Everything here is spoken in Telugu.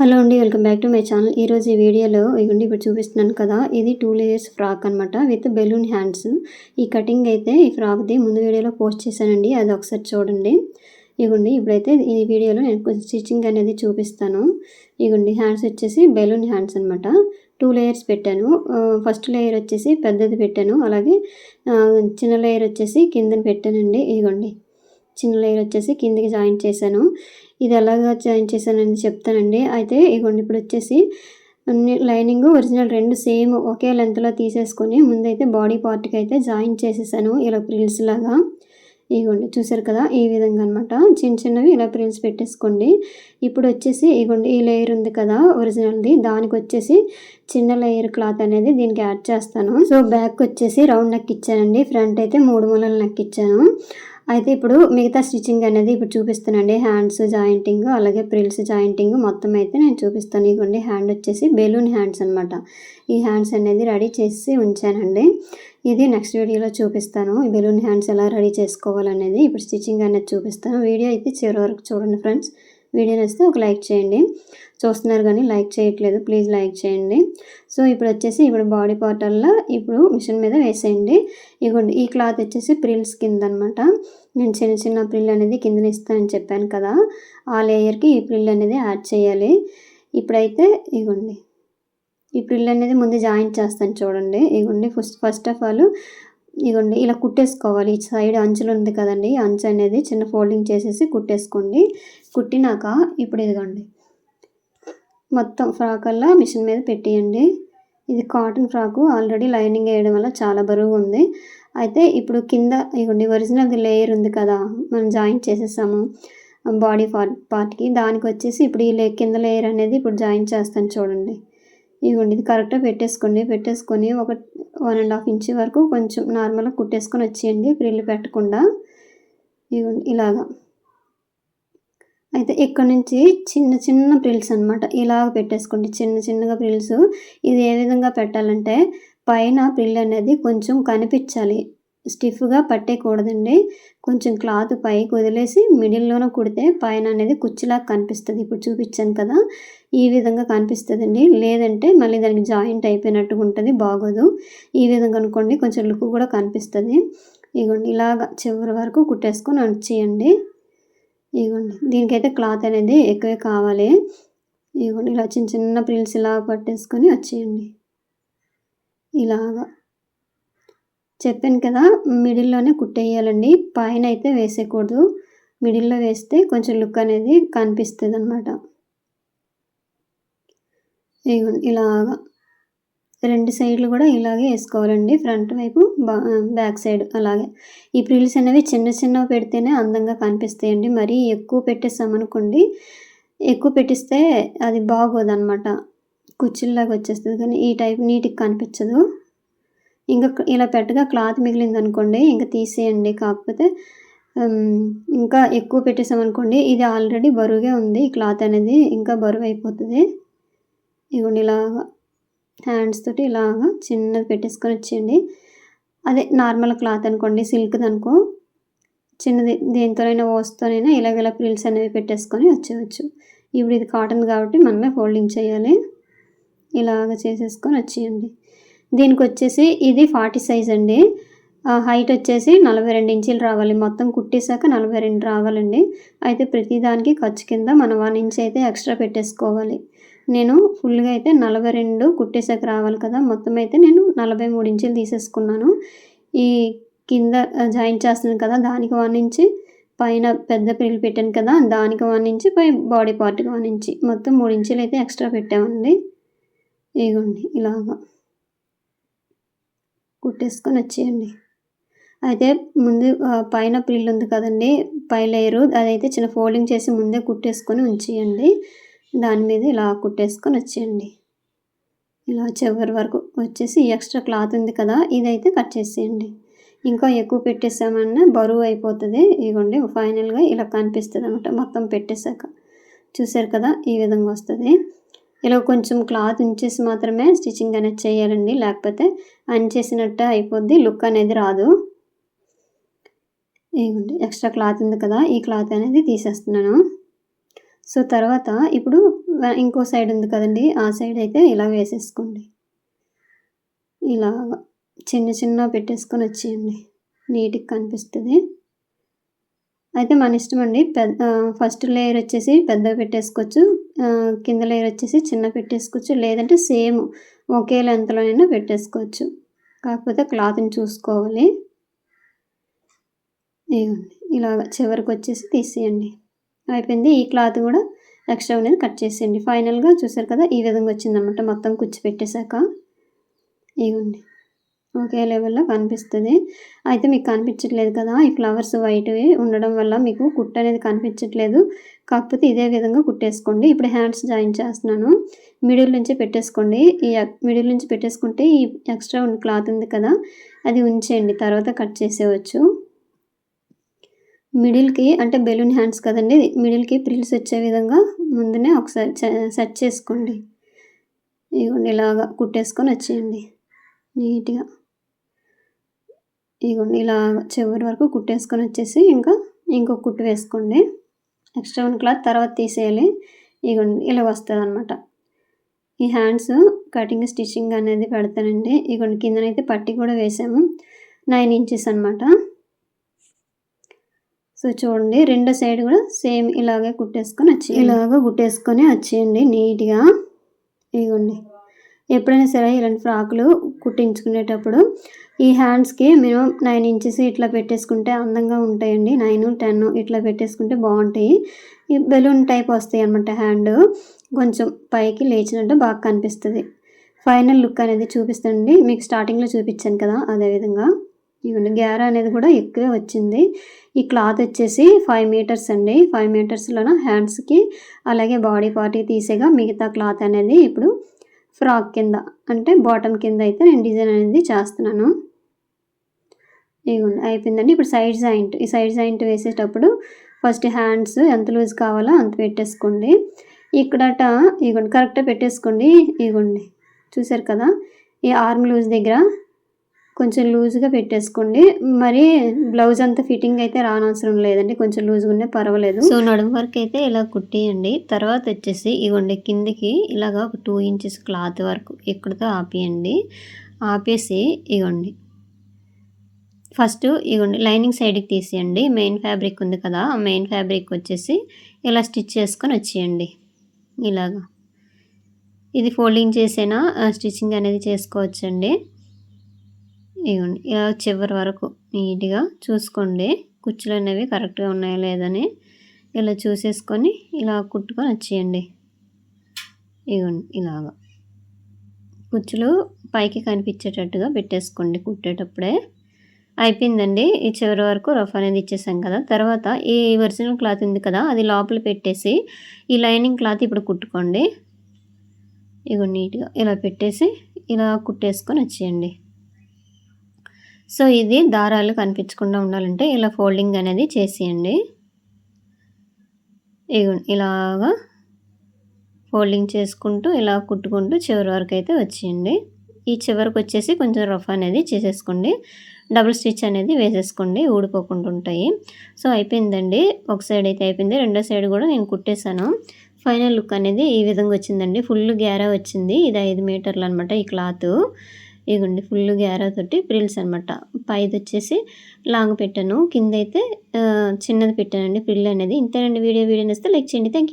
హలో అండి welcome back to my channel. ఈరోజు ఈ వీడియోలో ఇవ్వండి ఇప్పుడు చూపిస్తున్నాను కదా ఇది టూ లేయర్స్ ఫ్రాక్ అనమాట విత్ బెలూన్ హ్యాండ్స్. ఈ కటింగ్ అయితే ఈ ఫ్రాక్ది ముందు వీడియోలో పోస్ట్ చేశానండి అది ఒకసారి చూడండి. ఇగుండి ఇప్పుడైతే ఈ వీడియోలో నేను కొంచెం స్టిచ్చింగ్ అనేది చూపిస్తాను. ఇగుండి హ్యాండ్స్ వచ్చేసి బెలూన్ హ్యాండ్స్ అనమాట టూ లేయర్స్ పెట్టాను. ఫస్ట్ లేయర్ వచ్చేసి పెద్దది పెట్టాను. అలాగే చిన్న లేయర్ వచ్చేసి కిందన పెట్టానండి ఇదిగోండి చిన్న లేయర్ వచ్చేసి కిందికి జాయిన్ చేశాను. ఇది ఎలాగా జాయిన్ చేశానని చెప్తానండి. అయితే ఇగోండి ఇప్పుడు వచ్చేసి లైనింగ్ ఒరిజినల్ రెండు సేమ్ ఒకే లెంత్లో తీసేసుకొని ముందైతే బాడీ పార్ట్కి అయితే జాయిన్ చేసేసాను. ఇలా ప్రిల్స్ లాగా. ఇగోండి చూసారు కదా ఈ విధంగా అనమాట చిన్న చిన్నవి ఇలా ప్రిల్స్ పెట్టేసుకోండి. ఇప్పుడు వచ్చేసి ఇగోండి ఈ లేయర్ ఉంది కదా ఒరిజినల్ది దానికి వచ్చేసి చిన్న లేయర్ క్లాత్ అనేది దీనికి యాడ్ చేస్తాను. సో బ్యాక్ వచ్చేసి రౌండ్ నెక్ ఇచ్చానండి. ఫ్రంట్ అయితే మూడు మూలలు నెక్ ఇచ్చాను. అయితే ఇప్పుడు మిగతా స్టిచ్చింగ్ అనేది ఇప్పుడు చూపిస్తానండి. హ్యాండ్స్ జాయింటింగ్ అలాగే ప్రిల్స్ జాయింటింగ్ మొత్తం అయితే నేను చూపిస్తాను. ఇదిగోండి హ్యాండ్ వచ్చేసి బెలూన్ హ్యాండ్స్ అనమాట ఈ హ్యాండ్స్ అనేది రెడీ చేసి ఉంచానండి. ఇది నెక్స్ట్ వీడియోలో చూపిస్తాను. ఈ బెలూన్ హ్యాండ్స్ ఎలా రెడీ చేసుకోవాలనేది ఇప్పుడు స్టిచ్చింగ్ అనేది చూపిస్తాను. వీడియో అయితే చివరి వరకు చూడండి ఫ్రెండ్స్. వీడియో నచ్చితే ఒక లైక్ చేయండి. చూస్తున్నారు కానీ లైక్ చేయట్లేదు. ప్లీజ్ లైక్ చేయండి. సో ఇప్పుడు వచ్చేసి ఇప్పుడు బాడీ పార్టల్లో ఇప్పుడు మిషన్ మీద వేసేయండి. ఇగోండి ఈ క్లాత్ వచ్చేసి ప్రిల్స్ కింద అనమాట నేను చిన్న చిన్న ప్రిల్ అనేది కిందన ఇస్తానని చెప్పాను కదా. ఆ లేయర్కి ఈ ప్రిల్ అనేది యాడ్ చేయాలి. ఇప్పుడైతే ఇగోండి ఈ ప్రిల్ అనేది ముందు జాయింట్ చేస్తాను చూడండి. ఇగోండి ఫస్ట్ ఫస్ట్ ఆఫ్ ఆల్ ఇదిగోండి ఇలా కుట్టేసుకోవాలి. ఈ సైడ్ అంచులు ఉంది కదండి అంచు అనేది చిన్న ఫోల్డింగ్ చేసేసి కుట్టేసుకోండి. కుట్టినాక ఇప్పుడు ఇదిగోండి మొత్తం ఫ్రాకల్లా మిషన్ మీద పెట్టేయండి. ఇది కాటన్ ఫ్రాకు ఆల్రెడీ లైనింగ్ వేయడం వల్ల చాలా బరువు ఉంది. అయితే ఇప్పుడు కింద ఇవ్వండి ఒరిజినల్ లేయర్ ఉంది కదా మనం జాయింట్ చేసేసాము బాడీ పార్ట్ పార్ట్కి. దానికి వచ్చేసి ఇప్పుడు ఈ లే కింద లేయర్ అనేది ఇప్పుడు జాయిన్ చేస్తాను చూడండి. ఇదిగోండి ఇది కరెక్ట్గా పెట్టేసుకోండి. పెట్టేసుకొని ఒక వన్ అండ్ హాఫ్ ఇంచ్ వరకు కొంచెం నార్మల్గా కుట్టేసుకొని వచ్చేయండి ప్రిల్లు పెట్టకుండా. ఇదిగోండి ఇలాగా. అయితే ఇక్కడ నుంచి చిన్న చిన్న ప్రిల్స్ అనమాట ఇలాగ పెట్టేసుకోండి చిన్న చిన్నగా ప్రిల్స్ ఇది ఏ విధంగా పెట్టాలంటే పైన ప్రిల్ అనేది కొంచెం కనిపించాలి. స్టిఫ్గా పట్టేయకూడదండి. కొంచెం క్లాత్ పైకి వదిలేసి మిడిల్లోనూ కుడితే పైన అనేది కుచ్చిలాగా కనిపిస్తుంది. ఇప్పుడు చూపించాను కదా ఈ విధంగా కనిపిస్తుందండి. లేదంటే మళ్ళీ దానికి జాయింట్ అయిపోయినట్టుగా ఉంటుంది బాగోదు. ఈ విధంగా అనుకోండి కొంచెం లుక్ కూడా కనిపిస్తుంది. ఇగోండి ఇలాగ చివరి వరకు కుట్టేసుకొని వచ్చేయండి ఇగోండి దీనికైతే క్లాత్ అనేది ఎక్కువే కావాలి. ఇగోండి ఇలా చిన్న చిన్న ప్రిల్స్ ఇలా పట్టేసుకొని వచ్చేయండి ఇలాగా. చెప్పాను కదా మిడిల్లోనే కుట్టేయాలండి. పైన అయితే వేసేయకూడదు. మిడిల్లో వేస్తే కొంచెం లుక్ అనేది కనిపిస్తుంది అనమాట ఇలాగా. రెండు సైడ్లు కూడా ఇలాగే వేసుకోవాలండి. ఫ్రంట్ వైపు బ్యాక్ సైడ్ అలాగే. ఈ ప్రిల్స్ అనేవి చిన్న చిన్నవి పెడితేనే అందంగా కనిపిస్తాయండి. మరీ ఎక్కువ పెట్టేసామనుకోండి ఎక్కువ పెట్టిస్తే అది బాగోదు అనమాట కుచ్చిల్లాగా వచ్చేస్తుంది. కానీ ఈ టైప్ నీట్గా కనిపించదు. ఇంకా ఇలా పెట్టగా క్లాత్ మిగిలింది అనుకోండి ఇంకా తీసేయండి. కాకపోతే ఇంకా ఎక్కువ పెట్టేసామనుకోండి ఇది ఆల్రెడీ బరువుగా ఉంది ఈ క్లాత్ అనేది ఇంకా బరువు అయిపోతుంది. ఇవ్వండి ఇలాగా హ్యాండ్స్ తోటి ఇలాగా చిన్నది పెట్టేసుకొని వచ్చేయండి. అదే నార్మల్ క్లాత్ అనుకోండి సిల్క్ది అనుకో చిన్నది దేనితోనైనా ఓస్తోనైనా ఇలాగ ఇలా ప్రిల్స్ అనేవి పెట్టేసుకొని వచ్చేయచ్చు. ఇప్పుడు ఇది కాటన్ కాబట్టి మనమే ఫోల్డింగ్ చేయాలి. ఇలాగ చేసేసుకొని వచ్చేయండి. దీనికి వచ్చేసి ఇది ఫార్టీ సైజ్ అండి. హైట్ వచ్చేసి నలభై రెండు ఇంచీలు రావాలి. మొత్తం కుట్టేశాక నలభై రెండు రావాలండి. అయితే ప్రతిదానికి ఖర్చు కింద మనం వన్ ఇంచ్ అయితే ఎక్స్ట్రా పెట్టేసుకోవాలి. నేను ఫుల్గా అయితే నలభై రెండు కుట్టేశాక రావాలి కదా. మొత్తం అయితే నేను నలభై మూడు ఇంచులు తీసేసుకున్నాను. ఈ కింద జాయింట్ చేస్తున్నాను కదా దానికి వన్ ఇంచ్. పైన పెద్ద పిల్లలు పెట్టాను కదా దానికి వన్ ఇంచ్. పై బాడీ పార్ట్కి వన్ ఇంచ్. మొత్తం మూడు ఇంచులు అయితే ఎక్స్ట్రా పెట్టామండి. ఇగోండి ఇలాగా. కుట్టేసుకొని వచ్చేయండి. అయితే ముందు పైన ప్రిల్ ఉంది కదండి పై లేయరు. అదైతే చిన్న ఫోల్డింగ్ చేసి ముందే కుట్టేసుకొని ఉంచేయండి. దాని మీద ఇలా కుట్టేసుకొని వచ్చేయండి. ఇలా చివరి వరకు వచ్చేసి ఎక్స్ట్రా క్లాత్ ఉంది కదా ఇదైతే కట్ చేసేయండి. ఇంకా ఎక్కువ పెట్టేసామన్నా బరువు అయిపోతుంది. ఇగోండి ఫైనల్గా ఇలా కనిపిస్తుంది అనమాట మొత్తం పెట్టేశాక. చూసారు కదా ఈ విధంగా వస్తుంది. ఇలా కొంచెం క్లాత్ ఉంచేసి మాత్రమే స్టిచ్చింగ్ అనేది చేయాలండి. లేకపోతే అన్చేసినట్టు అయిపోద్ది. లుక్ అనేది రాదు. ఇదిగోండి ఎక్స్ట్రా క్లాత్ ఉంది కదా ఈ క్లాత్ అనేది తీసేస్తున్నాను. సో తర్వాత ఇప్పుడు ఇంకో సైడ్ ఉంది కదండి ఆ సైడ్ అయితే ఇలా వేసేసుకోండి. ఇలా చిన్న చిన్న పెట్టేసుకొని వచ్చేయండి. నీట్గా కనిపిస్తుంది. అయితే మన ఇష్టం అండి పెద్ద ఫస్ట్ లేయర్ వచ్చేసి పెద్దగా పెట్టేసుకోవచ్చు. కింద లేయర్ వచ్చేసి చిన్న పెట్టేసుకోవచ్చు. లేదంటే సేమ్ ఒకే లెంత్లోనైనా పెట్టేసుకోవచ్చు. కాకపోతే క్లాత్ని చూసుకోవాలి. ఇవ్వండి ఇలాగ చివరికి వచ్చేసి తీసేయండి. అయిపోయింది. ఈ క్లాత్ కూడా ఎక్స్ట్రా అనేది కట్ చేసేయండి. ఫైనల్గా చూసారు కదా ఈ విధంగా వచ్చిందన్నమాట మొత్తం కుచ్చి పెట్టేశాక. ఇవ్వండి ఒకే లెవెల్లో కనిపిస్తుంది. అయితే మీకు కనిపించట్లేదు కదా ఈ ఫ్లవర్స్ వైట్వి ఉండడం వల్ల మీకు కుట్ట అనేది కనిపించట్లేదు. కాకపోతే ఇదే విధంగా కుట్టేసుకోండి. ఇప్పుడు హ్యాండ్స్ జాయిన్ చేస్తున్నాను. మిడిల్ నుంచి పెట్టేసుకోండి. ఈ మిడిల్ నుంచి పెట్టేసుకుంటే ఈ ఎక్స్ట్రా ఉన్న క్లాత్ ఉంది కదా అది ఉంచేయండి. తర్వాత కట్ చేసేవచ్చు మిడిల్కి అంటే బెలూన్ హ్యాండ్స్ కదండి మిడిల్కి ప్రిల్స్ వచ్చే విధంగా ముందునే ఒకసారి సెట్ చేసుకోండి. ఇవ్వండి ఇలాగా కుట్టేసుకొని వచ్చేయండి. నీట్గా. ఇగోండి ఇలా చివరి వరకు కుట్టేసుకొని వచ్చేసి ఇంకా ఇంకో కుట్టు వేసుకోండి. ఎక్స్ట్రా వన్ క్లాత్ తర్వాత తీసేయాలి. ఇగోండి ఇలా వస్తుంది అనమాట ఈ హ్యాండ్స్ కటింగ్ స్టిచ్చింగ్ అనేది పెడతానండి. ఇగోండి కిందనైతే పట్టి కూడా వేసాము. నైన్ ఇంచెస్ అనమాట సో చూడండి రెండో సైడ్ కూడా సేమ్ ఇలాగే కుట్టేసుకొని వచ్చి ఇలాగ కుట్టేసుకొని వచ్చేయండి నీట్గా ఇగోండి ఎప్పుడైనా సరే ఇలాంటి ఫ్రాకులు కుట్టించుకునేటప్పుడు ఈ హ్యాండ్స్కి మినిమం నైన్ ఇంచెస్ ఇట్లా పెట్టేసుకుంటే అందంగా ఉంటాయండి. నైన్ టెన్ ఇట్లా పెట్టేసుకుంటే బాగుంటాయి. ఈ బెలూన్ టైప్ వస్తాయి అనమాట హ్యాండ్. కొంచెం పైకి లేచినట్టు బాగా కనిపిస్తుంది. ఫైనల్ లుక్ అనేది చూపిస్తుంది మీకు స్టార్టింగ్లో చూపించాను కదా అదేవిధంగా ఇవ్వండి గ్యారా అనేది కూడా ఎక్కువే వచ్చింది. ఈ క్లాత్ వచ్చేసి ఫైవ్ మీటర్స్ అండి. ఫైవ్ మీటర్స్లోన హ్యాండ్స్కి అలాగే బాడీ పార్ట్కి తీసేగా మిగతా క్లాత్ అనేది ఇప్పుడు ఫ్రాక్ కింద అంటే బాటమ్ కింద అయితే నేను డిజైన్ అనేది చేస్తున్నాను. ఇవ్వండి అయిపోయిందండి. ఇప్పుడు సైడ్ జాయింట్ ఈ సైడ్ జాయింట్ వేసేటప్పుడు ఫస్ట్ హ్యాండ్స్ ఎంత లూజ్ కావాలో అంత పెట్టేసుకోండి. ఇక్కడట ఇగోండి కరెక్ట్గా పెట్టేసుకోండి. ఇగోండి చూసారు కదా? ఈ ఆర్మ్ లూజ్ దగ్గర కొంచెం లూజ్గా పెట్టేసుకోండి. మరి బ్లౌజ్ అంతా ఫిట్టింగ్ అయితే రానవసరం లేదండి. కొంచెం లూజ్గా ఉండే పర్వాలేదు. సో నడుము వరకు అయితే ఇలా కుట్టేయండి. తర్వాత వచ్చేసి ఇవ్వండి కిందికి ఇలాగ ఒక టూ ఇంచెస్ క్లాత్ వరకు ఇక్కడితో ఆపేయండి. ఆపేసి ఇవ్వండి ఫస్ట్ ఇవ్వండి లైనింగ్ సైడ్కి తీసేయండి. మెయిన్ ఫ్యాబ్రిక్ ఉంది కదా ఆ మెయిన్ ఫ్యాబ్రిక్ వచ్చేసి ఇలా స్టిచ్ చేసుకొని వచ్చేయండి. ఇలాగా. ఇది ఫోల్డింగ్ చేసేనా స్టిచ్చింగ్ అనేది చేసుకోవచ్చండి. ఇవ్వండి ఇలా చివరి వరకు నీట్గా చూసుకోండి. కుచ్చులు అనేవి కరెక్ట్గా ఉన్నాయా లేదని ఇలా చూసేసుకొని ఇలా కుట్టుకొని వచ్చేయండి. ఇవ్వండి ఇలాగా. కుచ్చులు పైకి కనిపించేటట్టుగా పెట్టేసుకోండి కుట్టేటప్పుడే. అయిపోయిందండి. ఈ చివరి వరకు రఫ్ అనేది ఇచ్చేసాం కదా. తర్వాత ఈ ఒరిజినల్ క్లాత్ ఉంది కదా అది లోపల పెట్టేసి ఈ లైనింగ్ క్లాత్ ఇప్పుడు కుట్టుకోండి. ఇగో నీట్గా ఇలా పెట్టేసి ఇలా కుట్టేసుకొని వచ్చేయండి. సో ఇది దారాలు కనిపించకుండా ఉండాలంటే ఇలా ఫోల్డింగ్ అనేది చేసేయండి. ఇలాగా ఫోల్డింగ్ చేసుకుంటూ ఇలా కుట్టుకుంటూ చివరి వరకు అయితే వచ్చేయండి. ఈ చివరికి వచ్చేసి కొంచెం రఫ్ అనేది చేసేసుకోండి. డబుల్ స్టిచ్ అనేది వేసేసుకోండి ఊడిపోకుండా ఉంటాయి. సో అయిపోయిందండి. ఒక సైడ్ అయితే అయిపోయింది. రెండో సైడ్ కూడా నేను కుట్టేశాను. ఫైనల్ లుక్ అనేది ఈ విధంగా వచ్చిందండి. ఫుల్ గ్యారా వచ్చింది. ఇది ఐదు మీటర్లు అనమాట ఈ క్లాత్. ఇదిగోండి ఫుల్ గ్యారా తోటి ప్రిల్స్ అనమాట పైది వచ్చేసి లాంగ్ పెట్టాను. కింద అయితే చిన్నది పెట్టానండి ప్రిల్ అనేది. ఇంతేనండి వీడియో. వీడియో నేస్తే లైక్ చేయండి. థ్యాంక్